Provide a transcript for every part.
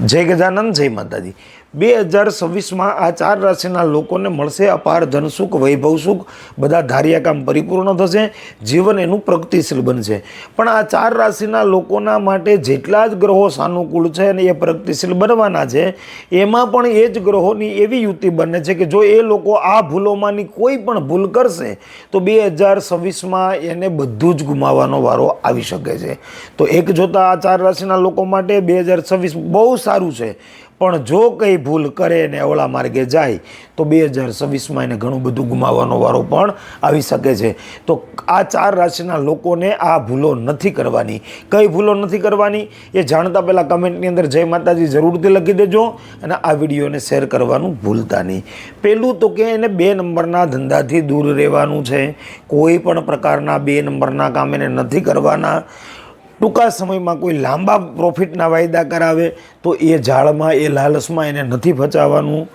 જય ગજાનંદ જય માતાજી બે હજાર છવ્વીસમાં આ ચાર રાશિના લોકોને મળશે અપાર ધનસુખ વૈભવ સુખ, બધા ધાર્યા કામ પરિપૂર્ણ થશે, જીવન એનું પ્રગતિશીલ બનશે. પણ આ ચાર રાશિના લોકોના માટે જેટલા જ ગ્રહો સાનુકૂળ છે અને એ પ્રગતિશીલ બનવાના છે, એમાં પણ એ જ ગ્રહોની એવી યુતિ બને છે કે જો એ લોકો આ ભૂલોમાંની કોઈ પણ ભૂલ કરશે, તો બે હજાર છવ્વીસમાં એને બધું જ ગુમાવવાનો વારો આવી શકે છે. તો એક જોતા આ ચાર રાશિના લોકો માટે બે હજાર છવ્વીસ બહુ સારું છે. પણ જો કંઈ ભૂલ કરે ને અવળા માર્ગે જાય, તો બે હજાર છવ્વીસમાં એને ઘણું બધું ગુમાવવાનો વારો પણ આવી શકે છે. તો આ ચાર રાશિના લોકોને આ ભૂલો નથી કરવાની. કઈ ભૂલો નથી કરવાની? એ જાણતા પહેલાં કમેન્ટની અંદર જય માતાજી જરૂરથી લખી દેજો અને આ વિડીયોને શેર કરવાનું ભૂલતા નહીં. પહેલું તો કે એને બે નંબરના ધંધાથી દૂર રહેવાનું છે. કોઈ પણ પ્રકારના બે નંબરના કામ એને નથી કરવાના. ટૂંકા સમયમાં કોઈ લાંબા પ્રોફિટના વાયદા કરાવે તો એ ઝાડમાં, એ લાલચમાં એને નથી ફચાવવાનું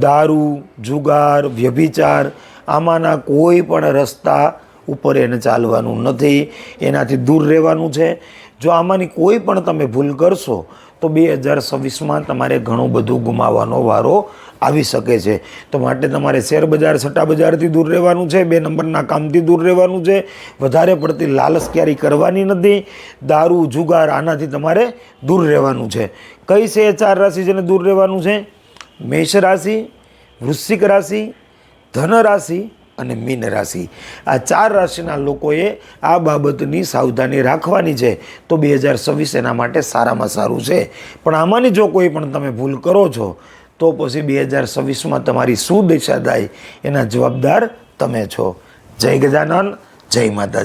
દારૂ, જુગાર, વ્યભિચાર, આમાંના કોઈ પણ રસ્તા ઉપર એને ચાલવાનું નથી. એનાથી દૂર રહેવાનું છે. જો આમાંની કોઈ પણ તમે ભૂલ કરશો તો બે હજાર છવ્વીસમાં તમારે ઘણું બધું ગુમાવવાનો વારો આવી શકે છે. તો માટે તમારે શેર બજાર, સટ્ટા બજારથી દૂર રહેવાનું છે, બે નંબરના કામથી દૂર રહેવાનું છે. વધારે પડતી લાલચ ક્યારેય કરવાની નથી. દારૂ, જુગાર, આનાથી તમારે દૂર રહેવાનું છે. કઈ છે ચાર રાશિ જેને દૂર રહેવાનું છે? મેષ રાશિ, વૃશ્ચિક રાશિ, ધન રાશિ અને મીન રાશિ. આ ચાર રાશિના લોકોએ આ બાબતની સાવધાની રાખવાની છે. તો બે હજાર છવ્વીસ એના માટે સારામાં સારું છે. પણ આમાંની જો કોઈ પણ તમે ભૂલ કરો છો, તો પછી બે હજાર છવ્વીસમાં તમારી શું દિશા થાય એના જવાબદાર તમે છો. જય ગજાનન, જય માતાજી.